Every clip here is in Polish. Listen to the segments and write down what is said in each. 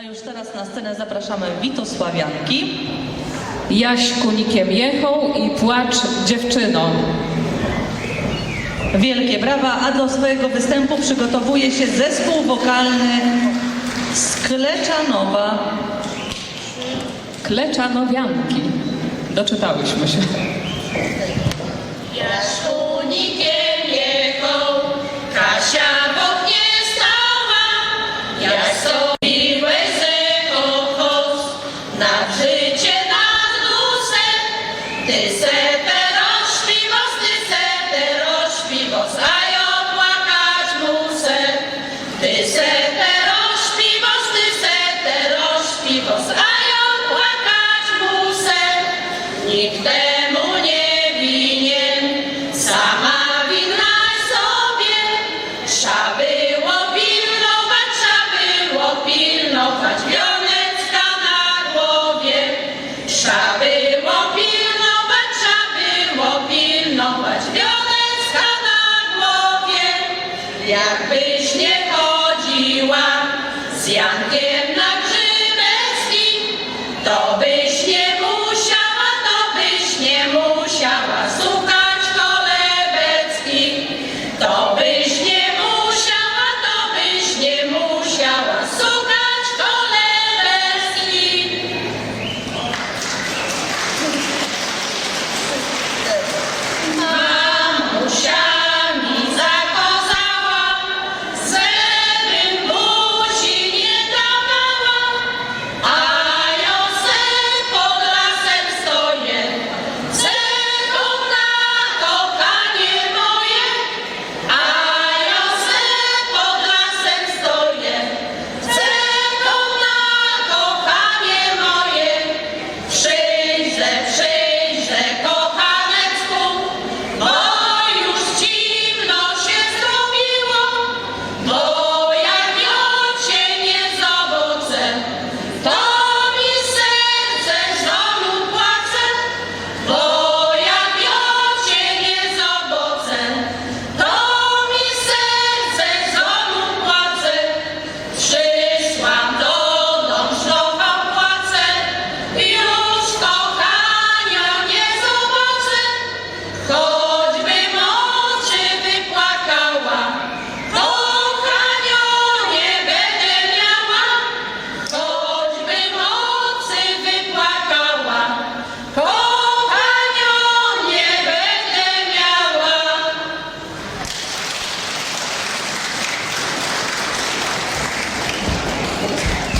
A już teraz na scenę zapraszamy Witosławianki, Jaś kunikiem jechał i płacz dziewczyno. Wielkie brawa, a do swojego występu przygotowuje się zespół wokalny Skleczanowa. Kleczanowianki. Doczytałyśmy się. This. Wiązać wionecka na głowie, jakby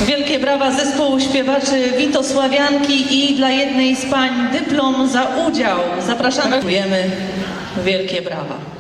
Wielkie brawa zespołu śpiewaczy Witosławianki i dla jednej z pań dyplom za udział. Zapraszamy. Wielkie brawa.